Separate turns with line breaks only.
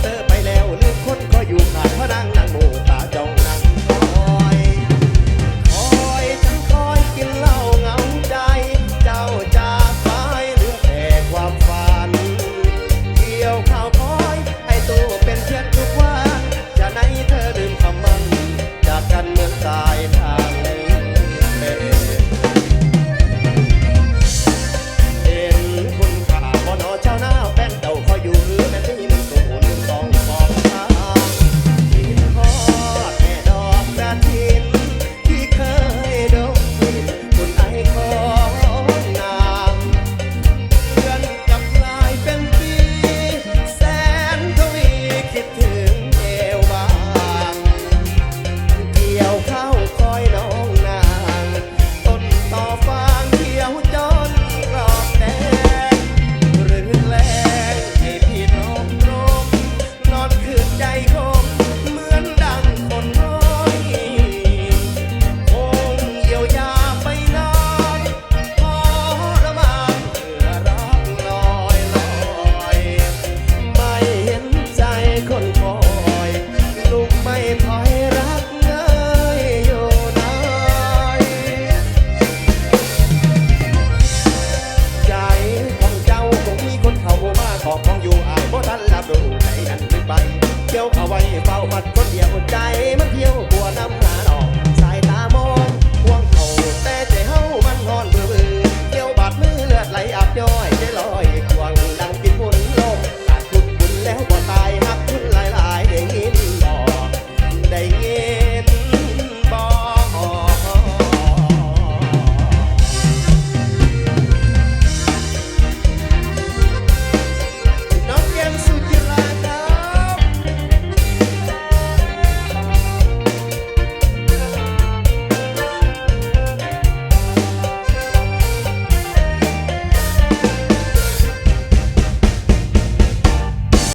เธอไปแล้วลืมคนคออยู่ขาดพนางนางโมตาจองนางคอย คอยฉันคอยกินเหล้าเงาใจ เจ้าจาไปหลือแต่ความฝัน เกี่ยวข้าวคอยไอตัวเป็นเพื่ทุกวัน จะไหนเธอลืมคำมัน จากันเมืองตาย เอาไว้เฝ้ามันคนเดียวใจมันเที่ยวกลัวน้ำ